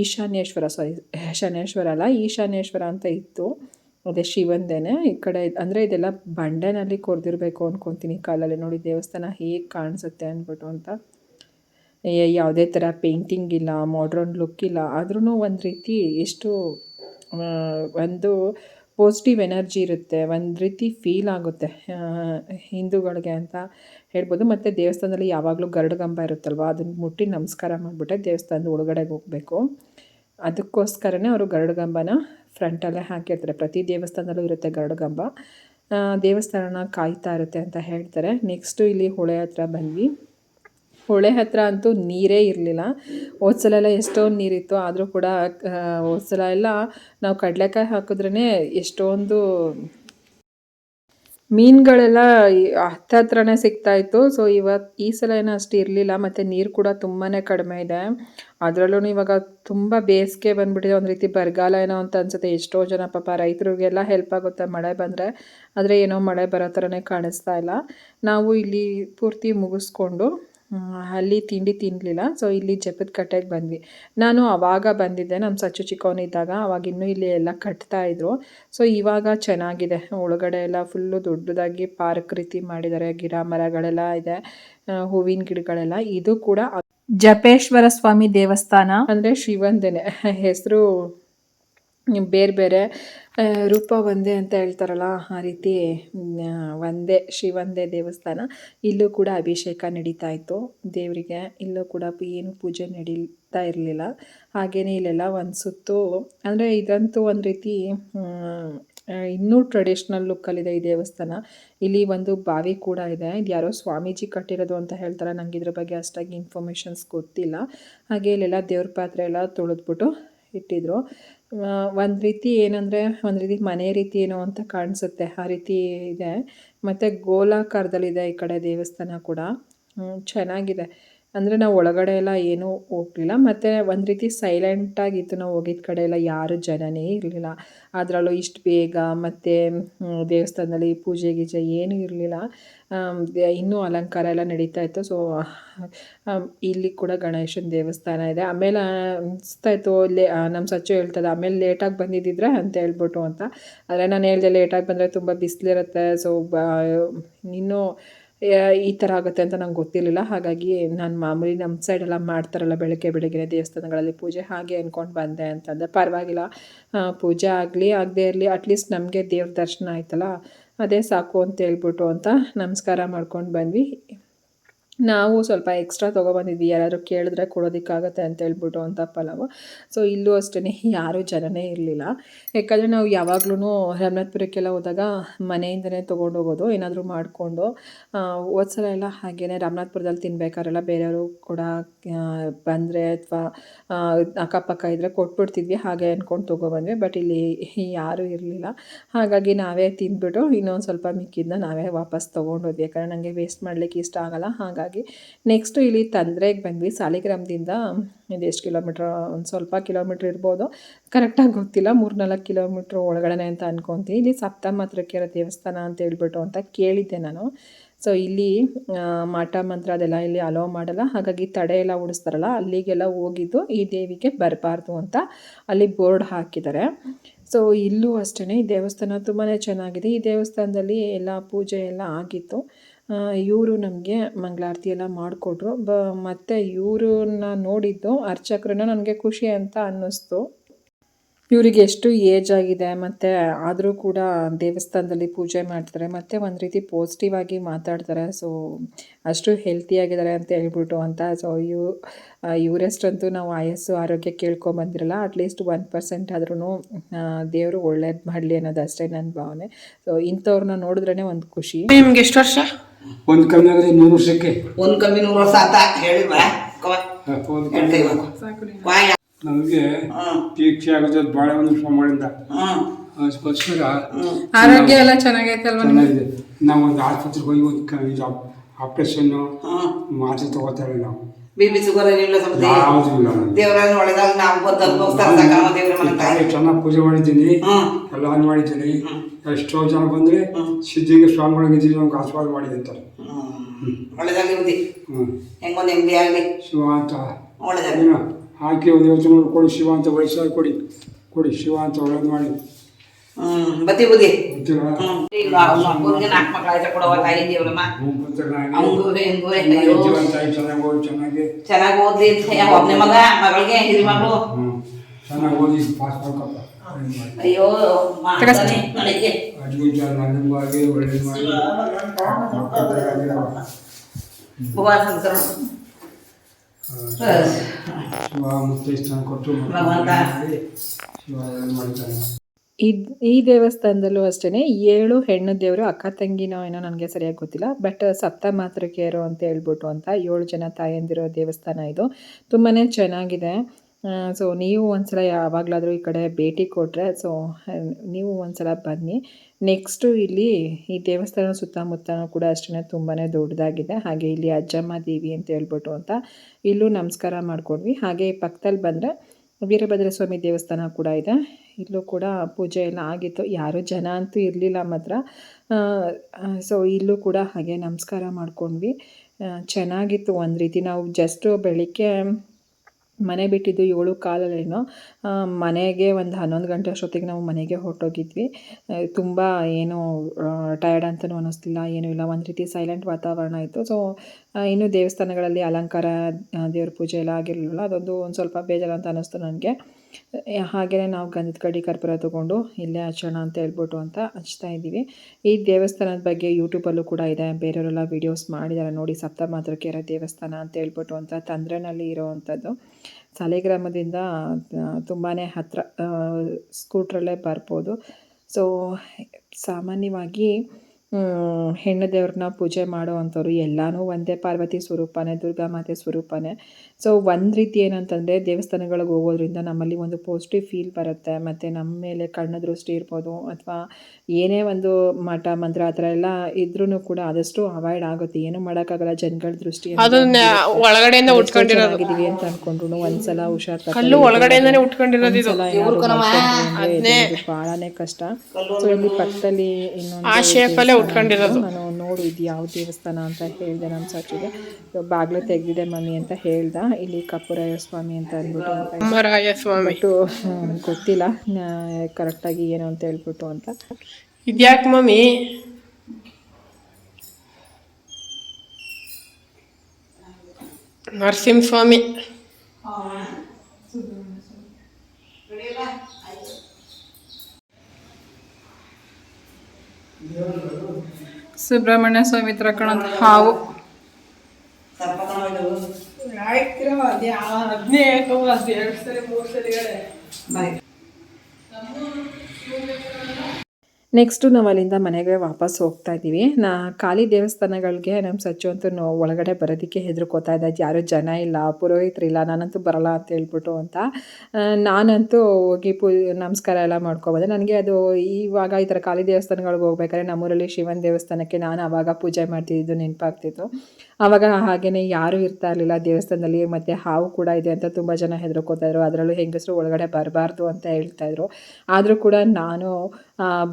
ಈಶಾನ್ಯೇಶ್ವರ ಸಾರಿ ಶನೇಶ್ವರ ಅಲ್ಲ, ಈಶಾನ್ಯೇಶ್ವರ ಅಂತ ಇತ್ತು. ಅದೇ ಶಿವಂದೇನೆ. ಈ ಕಡೆ ಅಂದರೆ ಇದೆಲ್ಲ ಬಂಡೆನಲ್ಲಿ ಕೊರೆದಿರ್ಬೇಕು ಅಂದ್ಕೊತೀನಿ ಕಾಲಲ್ಲಿ. ನೋಡಿ ದೇವಸ್ಥಾನ ಹೇಗೆ ಕಾಣಿಸುತ್ತೆ ಅಂದ್ಬಿಟ್ಟು ಅಂತ. ಯಾವುದೇ ಥರ ಪೇಂಟಿಂಗ್ ಇಲ್ಲ ಮಾಡ್ರನ್ ಲುಕ್ ಇಲ್ಲ ಆದ್ರೂ ಒಂದು ರೀತಿ ಎಷ್ಟು ಒಂದು ಪಾಸಿಟಿವ್ ಎನರ್ಜಿ ಇರುತ್ತೆ, ಒಂದು ರೀತಿ ಫೀಲ್ ಆಗುತ್ತೆ ಹಿಂದೂಗಳಿಗೆ ಅಂತ ಹೇಳ್ಬೋದು. ಮತ್ತು ದೇವಸ್ಥಾನದಲ್ಲಿ ಯಾವಾಗಲೂ ಗರುಡಗಂಬ ಇರುತ್ತಲ್ವ ಅದನ್ನು ಮುಟ್ಟಿ ನಮಸ್ಕಾರ ಮಾಡಿಬಿಟ್ಟೆ ದೇವಸ್ಥಾನದ ಒಳಗಡೆಗೆ ಹೋಗಬೇಕು. ಅದಕ್ಕೋಸ್ಕರನೇ ಅವರು ಗರುಡಗಂಬನ ಫ್ರಂಟಲ್ಲೇ ಹಾಕಿರ್ತಾರೆ. ಪ್ರತಿ ದೇವಸ್ಥಾನದಲ್ಲೂ ಇರುತ್ತೆ ಗರುಡಗಂಬ. ದೇವಸ್ಥಾನನ ಕಾಯ್ತಾ ಇರುತ್ತೆ ಅಂತ ಹೇಳ್ತಾರೆ. ನೆಕ್ಸ್ಟು ಇಲ್ಲಿ ಹೊಳೆ ಹತ್ರ ಬಂದ್ವಿ ಹೊಳೆ ಹತ್ತಿರ ಅಂತೂ ನೀರೇ ಇರಲಿಲ್ಲ. ಹೋದ ಸಲ ಎಲ್ಲ ಎಷ್ಟೊಂದು ನೀರಿತ್ತು. ಆದರೂ ಕೂಡ ಹೋದ್ಸಲ ಹೋದ ಎಲ್ಲ ನಾವು ಕಡಲೆಕಾಯಿ ಹಾಕಿದ್ರೇ ಎಷ್ಟೊಂದು ಮೀನುಗಳೆಲ್ಲ ಹತ್ತ ಹತ್ರನೇ ಸಿಗ್ತಾಯಿತ್ತು ಸೊ ಇವತ್ತು ಈ ಸಲ ಏನೋ ಅಷ್ಟು ಇರಲಿಲ್ಲ. ಮತ್ತು ನೀರು ಕೂಡ ತುಂಬಾ ಕಡಿಮೆ ಇದೆ. ಅದರಲ್ಲೂ ಇವಾಗ ತುಂಬ ಬೇಸಿಗೆ ಬಂದುಬಿಟ್ಟಿದೆ. ಒಂದು ರೀತಿ ಬರಗಾಲ ಏನೋ ಅಂತ ಅನಿಸುತ್ತೆ. ಎಷ್ಟೋ ಜನ ಪಾಪ ರೈತರಿಗೆಲ್ಲ ಹೆಲ್ಪ್ ಆಗುತ್ತೆ ಮಳೆ ಬಂದರೆ. ಆದರೆ ಏನೋ ಮಳೆ ಬರೋ ಥರನೇ ಕಾಣಿಸ್ತಾ ಇಲ್ಲ. ನಾವು ಇಲ್ಲಿ ಪೂರ್ತಿ ಮುಗಿಸ್ಕೊಂಡು ಅಲ್ಲಿ ತಿಂಡಿ ತಿನ್ನಲಿಲ್ಲ ಸೊ ಇಲ್ಲಿ ಜಪದ ಕಟ್ಟೆಗೆ ಬಂದ್ವಿ. ನಾನು ಆವಾಗ ಬಂದಿದ್ದೆ. ನಮ್ಮ ಸಚ್ಚು ಚಿಕ್ಕವನಿದ್ದಾಗ ಅವಾಗ ಇನ್ನೂ ಇಲ್ಲಿ ಎಲ್ಲ ಕಟ್ತಾ ಇದ್ರು. ಸೊ ಇವಾಗ ಚೆನ್ನಾಗಿದೆ. ಒಳಗಡೆ ಎಲ್ಲ ಫುಲ್ಲು ದೊಡ್ಡದಾಗಿ ಪಾರ್ಕ್ ರೀತಿ ಮಾಡಿದ್ದಾರೆ. ಗಿಡ ಮರಗಳೆಲ್ಲ ಇದೆ. ಹೂವಿನ ಗಿಡಗಳೆಲ್ಲ. ಇದು ಕೂಡ ಜಪೇಶ್ವರ ಸ್ವಾಮಿ ದೇವಸ್ಥಾನ. ಅಂದರೆ ಶಿವಂದೇನೆ. ಹೆಸರು ಬೇರೆ ಬೇರೆ. ರೂಪ ಒಂದೇ ಅಂತ ಹೇಳ್ತಾರಲ್ಲ, ಆ ರೀತಿ ಒಂದೇ ಶಿವಂದೇ ದೇವಸ್ಥಾನ. ಇಲ್ಲೂ ಕೂಡ ಅಭಿಷೇಕ ನಡೀತಾ ಇತ್ತು. ದೇವರಿಗೆ ಇಲ್ಲೂ ಕೂಡ ಏನು ಪೂಜೆ ನಡೀತಾ ಇರಲಿಲ್ಲ. ಹಾಗೆಯೇ ಇಲ್ಲೆಲ್ಲ ಒಂದು ಸುತ್ತು, ಅಂದರೆ ಇದಂತೂ ಒಂದು ರೀತಿ ಇನ್ನೂ ಟ್ರೆಡಿಷ್ನಲ್ ಲುಕ್ಕಲ್ಲಿದೆ ಈ ದೇವಸ್ಥಾನ. ಇಲ್ಲಿ ಒಂದು ಬಾವಿ ಕೂಡ ಇದೆ. ಇದು ಯಾರೋ ಸ್ವಾಮೀಜಿ ಕಟ್ಟಿರೋದು ಅಂತ ಹೇಳ್ತಾರೆ. ನನಗೆ ಇದ್ರ ಬಗ್ಗೆ ಅಷ್ಟಾಗಿ ಇನ್ಫಾರ್ಮೇಷನ್ಸ್ ಗೊತ್ತಿಲ್ಲ. ಹಾಗೆ ಇಲ್ಲೆಲ್ಲ ದೇವ್ರ ಪಾತ್ರೆ ಎಲ್ಲ ತೊಳೆದ್ಬಿಟ್ಟು ಇಟ್ಟಿದ್ರು. ಒಂದು ರೀತಿ ಏನಂದರೆ, ಒಂದು ರೀತಿ ಮನೆ ರೀತಿ ಏನೋ ಅಂತ ಕಾಣಿಸುತ್ತೆ, ಆ ರೀತಿ ಇದೆ. ಮತ್ತು ಗೋಲಾಕಾರದಲ್ಲಿದೆ ಈ ಕಡೆ ದೇವಸ್ಥಾನ ಕೂಡ. ಚೆನ್ನಾಗಿದೆ. ಅಂದರೆ ನಾವು ಒಳಗಡೆ ಎಲ್ಲ ಏನೂ ಹೋಗಲಿಲ್ಲ. ಮತ್ತು ಒಂದು ರೀತಿ ಸೈಲೆಂಟಾಗಿತ್ತು ನಾವು ಹೋಗಿದ್ದ ಕಡೆ ಎಲ್ಲ ಯಾರು ಜನನೇ ಇರಲಿಲ್ಲ. ಅದರಲ್ಲೂ ಇಷ್ಟು ಬೇಗ ಮತ್ತು ದೇವಸ್ಥಾನದಲ್ಲಿ ಪೂಜೆ ಗೀಜೆ ಏನೂ ಇರಲಿಲ್ಲ. ಇನ್ನೂ ಅಲಂಕಾರ ಎಲ್ಲ ನಡೀತಾ ಇತ್ತು. ಸೊ ಇಲ್ಲಿ ಕೂಡ ಗಣೇಶನ ದೇವಸ್ಥಾನ ಇದೆ. ಆಮೇಲೆ ಅನಿಸ್ತಾ ಇತ್ತು, ಲೇ ನಮ್ಮ ಸಚ್ಚು ಹೇಳ್ತದೆ, ಆಮೇಲೆ ಲೇಟಾಗಿ ಬಂದಿದ್ದಿದ್ರೆ ಅಂತ ಹೇಳ್ಬಿಟ್ಟು ಅಂತ. ಆದರೆ ನಾನು ಹೇಳಿದೆ ಲೇಟಾಗಿ ಬಂದರೆ ತುಂಬ ಬಿಸಿಲಿರುತ್ತೆ ಸೊ ಇನ್ನೂ ಈ ಥರ ಆಗುತ್ತೆ ಅಂತ ನಂಗೆ ಗೊತ್ತಿರಲಿಲ್ಲ. ಹಾಗಾಗಿ ನಾನು ಮಾಮೂಲಿ ನಮ್ಮ ಸೈಡೆಲ್ಲ ಮಾಡ್ತಾರಲ್ಲ ಬೆಳಗ್ಗೆ ಬೆಳಗ್ಗೆ ದೇವಸ್ಥಾನಗಳಲ್ಲಿ ಪೂಜೆ ಹಾಗೆ ಅಂದ್ಕೊಂಡು ಬಂದೆ ಅಂತಂದರೆ ಪರವಾಗಿಲ್ಲ. ಪೂಜೆ ಆಗಲಿ ಆಗದೆ ಇರಲಿ ಅಟ್ಲೀಸ್ಟ್ ನಮಗೆ ದೇವ್ರ ದರ್ಶನ ಆಯ್ತಲ್ಲ. ಅದೇ ಸಾಕು ಅಂತ ಹೇಳ್ಬಿಟ್ಟು ಅಂತ ನಮಸ್ಕಾರ ಮಾಡ್ಕೊಂಡು ಬಂದ್ವಿ. ನಾವು ಸ್ವಲ್ಪ ಎಕ್ಸ್ಟ್ರಾ ತೊಗೊಬಂದಿದ್ವಿ. ಯಾರಾದರೂ ಕೇಳಿದ್ರೆ ಕೊಡೋದಕ್ಕಾಗತ್ತೆ ಅಂತ ಹೇಳ್ಬಿಟ್ಟು ಅಂತ ಪಲಾವು. ಸೊ ಇಲ್ಲೂ ಅಷ್ಟೇ ಯಾರೂ ಜನನೇ ಇರಲಿಲ್ಲ. ಯಾಕಂದರೆ ನಾವು ಯಾವಾಗ್ಲೂ ರಾಮನಾಥ್ಪುರಕ್ಕೆಲ್ಲ ಹೋದಾಗ ಮನೆಯಿಂದನೇ ತೊಗೊಂಡು ಹೋಗೋದು ಏನಾದರೂ ಮಾಡಿಕೊಂಡು ಸಲ ಎಲ್ಲ ಹಾಗೇ ರಾಮನಾಥ್ಪುರದಲ್ಲಿ ತಿನ್ಬೇಕಾರೆಲ್ಲ ಬೇರೆಯವರು ಕೂಡ ಬಂದರೆ ಅಥವಾ ಅಕ್ಕಪಕ್ಕ ಇದ್ದರೆ ಕೊಟ್ಬಿಡ್ತಿದ್ವಿ. ಹಾಗೆ ಅಂದ್ಕೊಂಡು ತೊಗೊಬಂದ್ವಿ. ಬಟ್ ಇಲ್ಲಿ ಯಾರೂ ಇರಲಿಲ್ಲ. ಹಾಗಾಗಿ ನಾವೇ ತಿಂದ್ಬಿಟ್ಟು ಇನ್ನೊಂದು ಸ್ವಲ್ಪ ಮಿಕ್ಕಿದ್ನ ನಾವೇ ವಾಪಸ್ ತೊಗೊಂಡೋದ್ವಿ. ಯಾಕಂದರೆ ನನಗೆ ವೇಸ್ಟ್ ಮಾಡಲಿಕ್ಕೆ ಇಷ್ಟ ಆಗಲ್ಲ. ಹಾಗಾಗಿ ನೆಕ್ಸ್ಟು ಇಲ್ಲಿ ತಂದ್ರೆಗೆ ಬಂದ್ವಿ. ಸಾಲಿಗ್ರಾಮದಿಂದ ಇದು ಎಷ್ಟು ಕಿಲೋಮೀಟ್ರ್ ಒಂದು ಸ್ವಲ್ಪ ಕಿಲೋಮೀಟ್ರ್ ಇರ್ಬೋದು. ಕರೆಕ್ಟಾಗಿ ಗೊತ್ತಿಲ್ಲ. ಮೂರು ನಾಲ್ಕು ಕಿಲೋಮೀಟ್ರ್ ಒಳಗಡೆ ಅಂತ ಅನ್ಕೊತೀನಿ. ಇಲ್ಲಿ ಸಪ್ತಮಾತೃಕೆಯರ ದೇವಸ್ಥಾನ ಅಂತ ಹೇಳ್ಬಿಟ್ಟು ಅಂತ ಕೇಳಿದ್ದೆ ನಾನು. ಸೊ ಇಲ್ಲಿ ಮಾಟ ಮಂತ್ರ ಅದೆಲ್ಲ ಇಲ್ಲಿ ಅಲೋ ಮಾಡಲ್ಲ. ಹಾಗಾಗಿ ತಡೆ ಎಲ್ಲ ಉಡಿಸ್ತಾರಲ್ಲ, ಅಲ್ಲಿಗೆಲ್ಲ ಹೋಗಿದ್ದು ಈ ದೇವಿಗೆ ಬರಬಾರ್ದು ಅಂತ ಅಲ್ಲಿ ಬೋರ್ಡ್ ಹಾಕಿದ್ದಾರೆ. ಸೊ ಇಲ್ಲೂ ಅಷ್ಟೇ ಈ ದೇವಸ್ಥಾನ ತುಂಬಾ ಚೆನ್ನಾಗಿದೆ. ಈ ದೇವಸ್ಥಾನದಲ್ಲಿ ಎಲ್ಲ ಪೂಜೆ ಎಲ್ಲ ಆಗಿತ್ತು. ಇವರು ನಮಗೆ ಮಂಗಳಾರತಿ ಎಲ್ಲ ಮಾಡಿಕೊಟ್ರು. ಬ, ಮತ್ತು ಇವ್ರನ್ನ ನೋಡಿದ್ದು ಅರ್ಚಕರನ್ನ ನನಗೆ ಖುಷಿ ಅಂತ ಅನ್ನಿಸ್ತು. ಇವರಿಗೆ ಎಷ್ಟು ಏಜ್ ಆಗಿದೆ, ಮತ್ತು ಆದರೂ ಕೂಡ ದೇವಸ್ಥಾನದಲ್ಲಿ ಪೂಜೆ ಮಾಡ್ತಾರೆ, ಮತ್ತು ಒಂದು ರೀತಿ ಪಾಸಿಟಿವ್ ಆಗಿ ಮಾತಾಡ್ತಾರೆ. ಸೊ ಅಷ್ಟು ಹೆಲ್ತಿಯಾಗಿದ್ದಾರೆ ಅಂತ ಹೇಳ್ಬಿಟ್ಟು ಅಂತ ಸೊ ಇವು ಇವರಷ್ಟಂತೂ ನಾವು ಆಯಸ್ಸು, ಆರೋಗ್ಯ ಕೇಳ್ಕೊಂಬಂದಿರಲ್ಲ ಅಟ್ಲೀಸ್ಟ್ ಒನ್ ಪರ್ಸೆಂಟ್ ಆದ್ರೂ ದೇವರು ಒಳ್ಳೇದು ಮಾಡಲಿ ಅನ್ನೋದು ಅಷ್ಟೇ ನನ್ನ ಭಾವನೆ. ಸೊ ಇಂಥವ್ರನ್ನ ನೋಡಿದ್ರೇ ಒಂದು ಖುಷಿ. ನಿಮ್ಗೆ ಎಷ್ಟು ವರ್ಷ? ಒಂದು ಕಮ್ಮಿ ಆಗದೆ ನೂರು ವರ್ಷಕ್ಕೆ. ಒಂದ್ ಕಮ್ಮಿ ನೂರು ವರ್ಷ ಅಂತ ಹೇಳಿ. ವಾಯ ನಮಗೆ ಪೀಕ್ಷೆ ಆಗುತ್ತೆ ಭಾಳ ಒಂದು ಅದಕ್ಕೋಸ್ಕರ ಆರೋಗ್ಯ ಎಲ್ಲ ಚೆನ್ನಾಗೈತಲ್ವಾ ಚೆನ್ನಾಗಿದೆ. ನಾವು ಒಂದು ಆಸ್ಪತ್ರೆಗೆ ಹೋಗಿ ಒಂದು ಆಪ್ರೇಷನ್ನು ಮಾತ್ರೆ ತಗೋತಾರೆ ನಾವು. ಬಿ ಪಿ ಶುಗರ್ ಏನಿಲ್ಲ ಸಮೃದ್ಧಿ ಯಾವುದೂ ಇಲ್ಲ ನಮ್ಗೆ. ದೇವರನ್ನ ಒಳ್ಳೆದಾಗ ನಾವು ಬಂದು ಅನುಭವಿಸ್ತಾರೆ ದೇವ್ರ ಮನೆ ತಾಯಿ. ಚೆನ್ನಾಗಿ ಪೂಜೆ ಮಾಡಿದ್ದೀನಿ. ಎಲ್ಲ ಮಾಡಿದ್ದೀನಿ. ಎಷ್ಟೋ ಜನ ಬಂದರೆ ಸಿದ್ಧಿಗೆ ಸ್ವಾಮಿಗಳಿದ್ದೀವಿ ನಮ್ಗೆ ಆಶೀರ್ವಾದ ಮಾಡಿದೆ ಅಂತಾರೆ ಬುದ್ಧಿ. ಹ್ಞೂ ಹೆಂಗೋ ಆಗಲಿ. ಶಿವ ಅಂತ. ಒಳ್ಳೆದಾಗ್ಲಿ. ಹಾಕಿ ಒಂದು ಯೋಚನೆ ಮಾಡಿ ಕೊಡಿ ಶಿವ ಅಂತ ವಯಸ್ಸಾಗಿ ಕೊಡಿ. ಕೊಡಿ ಶಿವ ಅಂತ ಒಳ್ಳೇದು ಮಾಡಿ. ಹ್ಮ್ ಬತ್ತಿ ಬುದ್ಧಿ ಗೊತ್ತಿಲ್ಲ ಹ್ಮ್ ಈಗ ಅವ್ನ ಅಪ್ಪನಿಗೆ ನಾಲ್ಕು ಮಕ್ಳು ಆಯ್ತು ಕೊಡುವ ತಾಯಿ ದೇವ್ರಮ್ಮ ಭೂಪುತ್ರನಾಗಿ ಅವಂಗೂ ಹೆಂಗೂ ಚೆನ್ನಾಗಿ ಜೀವನ ತಾಯಿ ಚೆನ್ನಾಗಿ ಓದಿ ಚೆನ್ನಾಗಿ ಚೆನ್ನಾಗಿ ಓದ್ಲಿ ಅಂತ ಒಬ್ಬನೇ ಮಗ ಮಗಳಿಗೆ ಹಿರಿ ಮಗಳು ಹ್ಞೂ ಚೆನ್ನಾಗಿ ಓದಿ ಪಾಸ್ ಮಾಡ್ಕೊಪ್ಪ ಒಳ್ಳೇದು ಮಾಡಿ ಅಯ್ಯೋ ಮಾಡ್ತಾನೆ ನನಗೆ ಅಜ್ಜುಂಜ ನಂದವಾಗಿ ಒಳ್ಳೇದು ಮಾಡಿ ಮಕ್ಕಳಿಗಾಗಿರೋ ಉಪವಾಸ ಅಂತ ಶಿವ ಮುತ್ತೈಸ್ಥಾನ ಕೊಟ್ಟು ಭಗವಂತ. ಇದ್ ಈ ದೇವಸ್ಥಾನದಲ್ಲೂ ಅಷ್ಟೇ ಏಳು ಹೆಣ್ಣು ದೇವರು, ಅಕ್ಕ ತಂಗಿನೋ ಏನೋ ನನಗೆ ಸರಿಯಾಗಿ ಗೊತ್ತಿಲ್ಲ ಬಟ್ ಸಪ್ತ ಮಾತೃಕೆಯರು ಅಂತ ಹೇಳ್ಬಿಟ್ಟು ಅಂತ ಏಳು ಜನ ತಾಯಂದಿರೋ ದೇವಸ್ಥಾನ ಇದು. ತುಂಬಾ ಚೆನ್ನಾಗಿದೆ. ಸೊ ನೀವು ಒಂದ್ಸಲ ಯಾವಾಗಲಾದರೂ ಈ ಕಡೆ ಭೇಟಿ ಕೊಟ್ಟರೆ ಸೊ ನೀವು ಒಂದ್ಸಲ ಬನ್ನಿ. ನೆಕ್ಸ್ಟು ಇಲ್ಲಿ ಈ ದೇವಸ್ಥಾನ ಸುತ್ತಮುತ್ತನೂ ಕೂಡ ಅಷ್ಟೇ ತುಂಬಾ ದೊಡ್ಡದಾಗಿದೆ. ಹಾಗೆ ಇಲ್ಲಿ ಅಜ್ಜಮ್ಮ ದೇವಿ ಅಂತ ಹೇಳ್ಬಿಟ್ಟು ಅಂತ ಇಲ್ಲೂ ನಮಸ್ಕಾರ ಮಾಡ್ಕೊಂಡ್ವಿ. ಹಾಗೆ ಪಕ್ಕದಲ್ಲಿ ಬಂದರೆ ವೀರಭದ್ರ ಸ್ವಾಮಿ ದೇವಸ್ಥಾನ ಕೂಡ ಇದೆ. ಇಲ್ಲೂ ಕೂಡ ಪೂಜೆ ಎಲ್ಲ ಆಗಿತ್ತು. ಯಾರೂ ಜನ ಅಂತೂ ಇರಲಿಲ್ಲ ಮಾತ್ರ. ಸೊ ಇಲ್ಲೂ ಕೂಡ ಹಾಗೆ ನಮಸ್ಕಾರ ಮಾಡ್ಕೊಂಡ್ವಿ. ಚೆನ್ನಾಗಿತ್ತು ಒಂದು ರೀತಿ. ನಾವು ಜಸ್ಟು ಬೆಳಿಗ್ಗೆ ಮನೆ ಬಿಟ್ಟಿದ್ದು ಏಳು ಕಾಲಲ್ಲೇನೋ ಮನೆಗೆ ಒಂದು ಹನ್ನೊಂದು ಗಂಟೆ ಅಷ್ಟೊತ್ತಿಗೆ ನಾವು ಮನೆಗೆ ಹೊರಟೋಗಿದ್ವಿ. ತುಂಬ ಏನು ಟಯರ್ಡ್ ಅಂತಲೂ ಅನ್ನಿಸ್ತಿಲ್ಲ ಏನೂ ಇಲ್ಲ. ಒಂದು ರೀತಿ ಸೈಲೆಂಟ್ ವಾತಾವರಣ ಇತ್ತು. ಸೊ ಇನ್ನು ದೇವಸ್ಥಾನಗಳಲ್ಲಿ ಅಲಂಕಾರ ದೇವ್ರ ಪೂಜೆ ಎಲ್ಲ ಆಗಿರಲಿಲ್ಲ. ಅದೊಂದು ಒಂದು ಸ್ವಲ್ಪ ಬೇಜಾರು ಅಂತ ಅನ್ನಿಸ್ತು ನನಗೆ. ಹಾಗೆಯೇ ನಾವು ಗಂಧದ ಕಡ್ಡಿ ಕರ್ಪೂರ ತೊಗೊಂಡು ಇಲ್ಲೇ ಹಚ್ಚೋಣ ಅಂತ ಹೇಳ್ಬಿಟ್ಟು ಅಂತ ಹಚ್ತಾ ಇದ್ದೀವಿ. ಈ ದೇವಸ್ಥಾನದ ಬಗ್ಗೆ ಯೂಟ್ಯೂಬಲ್ಲೂ ಕೂಡ ಇದೆ. ಬೇರೆಯವರೆಲ್ಲ ವೀಡಿಯೋಸ್ ಮಾಡಿದ್ದಾರೆ. ನೋಡಿ ಸಪ್ತ ಮಾತೃಕೆಯರ ದೇವಸ್ಥಾನ ಅಂತ ಹೇಳ್ಬಿಟ್ಟು ಅಂತ ತಂದ್ರನಲ್ಲಿ ಇರೋವಂಥದ್ದು. ಸಾಲಿಗ್ರಾಮದಿಂದ ತುಂಬಾ ಹತ್ತಿರ ಸ್ಕೂಟ್ರಲ್ಲೇ ಬರ್ಬೋದು. ಸೊ ಸಾಮಾನ್ಯವಾಗಿ ಹೆಣ್ಣು ದೇವ್ರನ್ನ ಪೂಜೆ ಮಾಡುವಂಥವ್ರು ಎಲ್ಲಾನು ಒಂದೇ ಪಾರ್ವತಿ ಸ್ವರೂಪನೇ ದುರ್ಗಾ ಮಾತೆ ಸ್ವರೂಪನೇ. ಸೊ ಒಂದು ರೀತಿ ಏನಂತಂದರೆ ದೇವಸ್ಥಾನಗಳಿಗೆ ಹೋಗೋದ್ರಿಂದ ನಮ್ಮಲ್ಲಿ ಒಂದು ಪಾಸಿಟಿವ್ ಫೀಲ್ ಬರುತ್ತೆ. ಮತ್ತು ನಮ್ಮ ಮೇಲೆ ಕಣ್ಣ ದೃಷ್ಟಿ ಇರ್ಬೋದು. ಅಥವಾ ಏನೇ ಒಂದು ಮಠ ಮಂತ್ರ ಆ ಥರ ಎಲ್ಲ ಇದ್ರೂ ಕೂಡ ಆದಷ್ಟು ಅವಾಯ್ಡ್ ಆಗುತ್ತೆ. ಏನು ಮಾಡೋಕ್ಕಾಗಲ್ಲ. ಜನಗಳ ದೃಷ್ಟಿ ಅದನ್ನ ಒಳಗಡೆಯಿಂದ ಉಟ್ಕೊಂಡಿರೋದಿದ್ದೀವಿ ಅಂತ ಅನ್ಕೊಂಡ್ರು ಒಂದ್ಸಲ ಹುಷಾರ್ ಬಹಳನೇ ಒಳಗಡೆಯಿಂದಾನೆ ಉಟ್ಕೊಂಡಿರೋದು ಇದು. ಭಾಳನೇ ಕಷ್ಟ. ಸೊ ಇಲ್ಲಿ ಪಕ್ಕದಲ್ಲಿ ಇನ್ನೊಂದು ಉಟ್ಕೊಂಡಿರೋದು. ನಾನು ನೋಡು ಇದು ಯಾವ ದೇವಸ್ಥಾನ ಅಂತ ಹೇಳಿದೆ ನಮ್ಮ ಸಚಿಗೆ. ಬಾಗ್ಲು ತೆಗೆದಿದೆ ಮಮ್ಮಿ ಅಂತ ಹೇಳ್ದ. ಇಲ್ಲಿ ಕಪ್ಪುರಾಯ ಸ್ವಾಮಿ ಅಂತ ಅಂದ್ಬಿಟ್ಟು ಸ್ವಾಮಿ. ಗೊತ್ತಿಲ್ಲ. ಕರೆಕ್ಟಾಗಿ ಏನು ಅಂತ ಹೇಳ್ಬಿಟ್ಟು ಅಂತ. ಇದ್ಯಾಕೆ ಮಮ್ಮಿ? ನರಸಿಂಹ ಸುಬ್ರಹ್ಮಣ್ಯ ಸ್ವಾಮಿ ಹತ್ರ ಕಣಂತ ಹಾವು. ಸರಿಗಳೇ. ಬಾಯ್ ನೆಕ್ಸ್ಟು ನಾವು ಅಲ್ಲಿಂದ ಮನೆಗೆ ವಾಪಸ್ ಹೋಗ್ತಾ ಇದ್ದೀವಿ. ನಾ ಖಾಲಿ ದೇವಸ್ಥಾನಗಳಿಗೆ ನಮ್ಮ ಸಚ್ಚು ಅಂತೂ ಒಳಗಡೆ ಬರೋದಕ್ಕೆ ಹೆದರ್ಕೋತಾ ಇದ್ದ. ಯಾರೂ ಜನ ಇಲ್ಲ ಪುರೋಹಿತರಿಲ್ಲ ನಾನಂತೂ ಬರಲ್ಲ ಅಂತ ಹೇಳ್ಬಿಟ್ಟು ಅಂತ. ನಾನಂತೂ ಹೋಗಿ ಪೂ, ನಮಸ್ಕಾರ ಎಲ್ಲ ಮಾಡ್ಕೊಬೋದೆ. ನನಗೆ ಅದು ಇವಾಗ ಈ ಥರ ಖಾಲಿ ದೇವಸ್ಥಾನಗಳಿಗೆ ಹೋಗ್ಬೇಕಾದ್ರೆ ನಮ್ಮೂರಲ್ಲಿ ಶಿವನ ದೇವಸ್ಥಾನಕ್ಕೆ ನಾನು ಆವಾಗ ಪೂಜೆ ಮಾಡ್ತಿದ್ದು ನೆನಪಾಗ್ತಿತ್ತು. ಆವಾಗ ಹಾಗೆಯೇ ಯಾರೂ ಇರ್ತಾ ಇರಲಿಲ್ಲ ದೇವಸ್ಥಾನದಲ್ಲಿ, ಮತ್ತು ಹಾವು ಕೂಡ ಇದೆ ಅಂತ ತುಂಬ ಜನ ಹೆದರ್ಕೋತಾ ಇದ್ರು. ಅದರಲ್ಲೂ ಹೆಂಗಸರು ಒಳಗಡೆ ಬರಬಾರ್ದು ಅಂತ ಹೇಳ್ತಾಯಿದ್ರು ಆದರೂ ಕೂಡ ನಾನು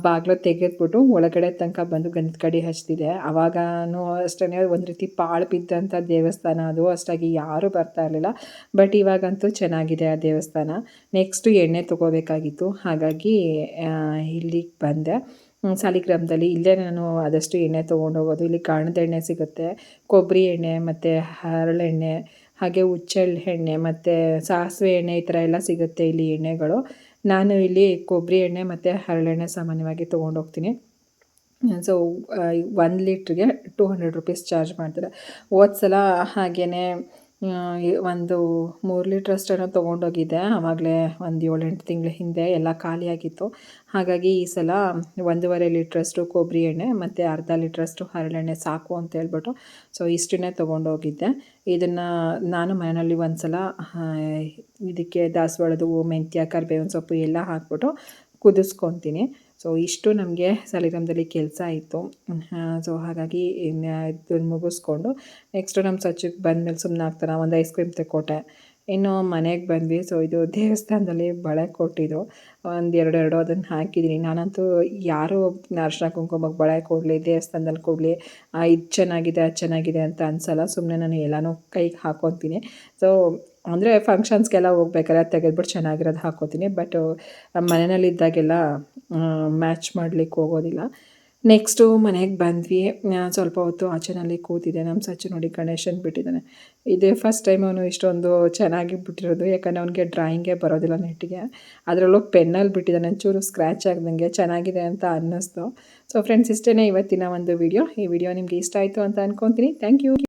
ಬಾಗಿಲು ತೆಗೆದ್ಬಿಟ್ಟು ಒಳಗಡೆ ತನಕ ಬಂದು ಗಂಧದ ಕಡಿ ಹಚ್ತಿದ್ದೆ. ಆವಾಗೂ ಅಷ್ಟೇ ಒಂದು ರೀತಿ ಪಾಳು ಬಿದ್ದಂಥ ದೇವಸ್ಥಾನ ಅದು. ಅಷ್ಟಾಗಿ ಯಾರೂ ಬರ್ತಾ ಇರಲಿಲ್ಲ. ಬಟ್ ಇವಾಗಂತೂ ಚೆನ್ನಾಗಿದೆ ಆ ದೇವಸ್ಥಾನ. ನೆಕ್ಸ್ಟು ಎಣ್ಣೆ ತೊಗೋಬೇಕಾಗಿತ್ತು. ಹಾಗಾಗಿ ಇಲ್ಲಿಗೆ ಬಂದೆ. ಸಾಲಿಗ್ರಾಮದಲ್ಲಿ. ಇಲ್ಲೇ ನಾನು ಆದಷ್ಟು ಎಣ್ಣೆ ತೊಗೊಂಡು ಹೋಗೋದು. ಇಲ್ಲಿ ಕಾಣದ ಎಣ್ಣೆ ಸಿಗುತ್ತೆ. ಕೊಬ್ಬರಿ ಎಣ್ಣೆ, ಮತ್ತು ಹರಳೆಣ್ಣೆ ಹಾಗೆ ಹುಚ್ಚೆಳ್ಳು ಎಣ್ಣೆ, ಮತ್ತು ಸಾಸಿವೆ ಎಣ್ಣೆ ಈ ಥರ ಎಲ್ಲ ಸಿಗುತ್ತೆ ಇಲ್ಲಿ ಎಣ್ಣೆಗಳು. ನಾನು ಇಲ್ಲಿ ಕೊಬ್ಬರಿ ಎಣ್ಣೆ ಮತ್ತು ಹರಳೆಣ್ಣೆ ಸಾಮಾನ್ಯವಾಗಿ ತೊಗೊಂಡು ಹೋಗ್ತೀನಿ. ಸೊ ಒಂದು ಲೀಟ್ರಿಗೆ ಟೂ ಹಂಡ್ರೆಡ್ ರುಪೀಸ್ ಚಾರ್ಜ್ ಮಾಡ್ತಾರೆ. ಹೋದ ಸಲ ಹಾಗೆಯೇ ಒಂದು ಮೂರು ಲೀಟ್ರಷ್ಟನ್ನು ತೊಗೊಂಡೋಗಿದ್ದೆ. ಆವಾಗಲೇ ಒಂದು ಏಳೆಂಟು ತಿಂಗಳ ಹಿಂದೆ ಎಲ್ಲ ಖಾಲಿಯಾಗಿತ್ತು. ಹಾಗಾಗಿ ಈ ಸಲ ಒಂದೂವರೆ ಲೀಟ್ರಷ್ಟು ಕೊಬ್ಬರಿ ಎಣ್ಣೆ, ಮತ್ತು ಅರ್ಧ ಲೀಟ್ರಷ್ಟು ಹರಳೆಣ್ಣೆ ಸಾಕು ಅಂತ ಹೇಳ್ಬಿಟ್ಟು ಸೊ, ಇಷ್ಟನ್ನೇ ತೊಗೊಂಡೋಗಿದ್ದೆ. ಇದನ್ನು ನಾನು ಮನೆಯಲ್ಲಿ ಒಂದು ಸಲ ಇದಕ್ಕೆ ದಾಸವಾಳದ ಹೂವು ಮೆಂತ್ಯ, ಕರಿಬೇವಿನ ಸೊಪ್ಪು ಎಲ್ಲ ಹಾಕ್ಬಿಟ್ಟು ಕುದಿಸ್ಕೊತೀನಿ. ಸೊ ಇಷ್ಟು ನಮಗೆ ಸಲಿಗ್ರಾಮದಲ್ಲಿ ಕೆಲಸ ಇತ್ತು ಸೊ ಹಾಗಾಗಿ ಇದನ್ನು ಮುಗಿಸ್ಕೊಂಡು ನೆಕ್ಸ್ಟು ನಮ್ಮ ಸಚ್ಚಿಗೆ ಬಂದಮೇಲೆ ಸುಮ್ಮನೆ ಆಗ್ತಾನೆ ಒಂದು ಐಸ್ ಕ್ರೀಮ್ ತೆಕ್ಕೊಟ್ಟೆ. ಇನ್ನು ಮನೆಗೆ ಬಂದ್ವಿ. ಸೊ ಇದು ದೇವಸ್ಥಾನದಲ್ಲಿ ಬಳೆ ಕೊಟ್ಟಿದ್ರು. ಒಂದು ಎರಡೆರಡು ಎರಡು ಅದನ್ನು ಹಾಕಿದ್ದೀನಿ ನಾನಂತೂ ಯಾರು ಅರ್ಶನ ಕುಂಕುಮಕ್ಕೆ ಬಳೆ ಕೊಡಲಿ ದೇವಸ್ಥಾನದಲ್ಲಿ ಕೊಡಲಿ ಇದು ಚೆನ್ನಾಗಿದೆ, ಅದು ಚೆನ್ನಾಗಿದೆ ಅಂತ ಅನ್ಸಲ್ಲ. ಸುಮ್ಮನೆ ನಾನು ಎಲ್ಲನೂ ಕೈಗೆ ಹಾಕೊತೀನಿ. ಸೊ ಅಂದರೆ ಫಂಕ್ಷನ್ಸ್ಗೆಲ್ಲ ಹೋಗ್ಬೇಕಾದ್ರೆ ತೆಗೆದ್ಬಿಟ್ಟು ಚೆನ್ನಾಗಿರೋದು ಹಾಕೋತೀನಿ. ಬಟ್ ಮನೆಯಲ್ಲಿದ್ದಾಗೆಲ್ಲ ಮ್ಯಾಚ್ ಮಾಡ್ಲಿಕ್ಕೆ ಹೋಗೋದಿಲ್ಲ. ನೆಕ್ಸ್ಟು ಮನೆಗೆ ಬಂದ್ವಿ. ಸ್ವಲ್ಪ ಹೊತ್ತು ಆಚೆನಲ್ಲಿ ಕೂತಿದ್ದೆ. ನಮ್ಮ ಸಚ್ಚು ನೋಡಿ ಗಣೇಶನ್ ಬಿಟ್ಟಿದ್ದಾನೆ. ಇದೇ ಫಸ್ಟ್ ಟೈಮ್ ಅವನು ಇಷ್ಟೊಂದು ಚೆನ್ನಾಗಿ ಬಿಟ್ಟಿರೋದು. ಯಾಕಂದರೆ ಅವನಿಗೆ ಡ್ರಾಯಿಂಗೇ ಬರೋದಿಲ್ಲ ನೆಟ್ಟಿಗೆ ಅದರಲ್ಲೂ ಪೆನ್ನಲ್ಲಿ ಬಿಟ್ಟಿದ್ದಾನೆ. ಒಂಚೂರು ಸ್ಕ್ರ್ಯಾಚ್ ಆಗ್ದಂಗೆ ಚೆನ್ನಾಗಿದೆ ಅಂತ ಅನ್ನಿಸ್ತು. ಸೊ ಫ್ರೆಂಡ್ಸ್ ಇಷ್ಟೇ ಇವತ್ತಿನ ಒಂದು ವಿಡಿಯೋ ಈ ವಿಡಿಯೋ ನಿಮಗೆ ಇಷ್ಟ ಆಯಿತು ಅಂತ ಅನ್ಕೊತೀನಿ. Thank you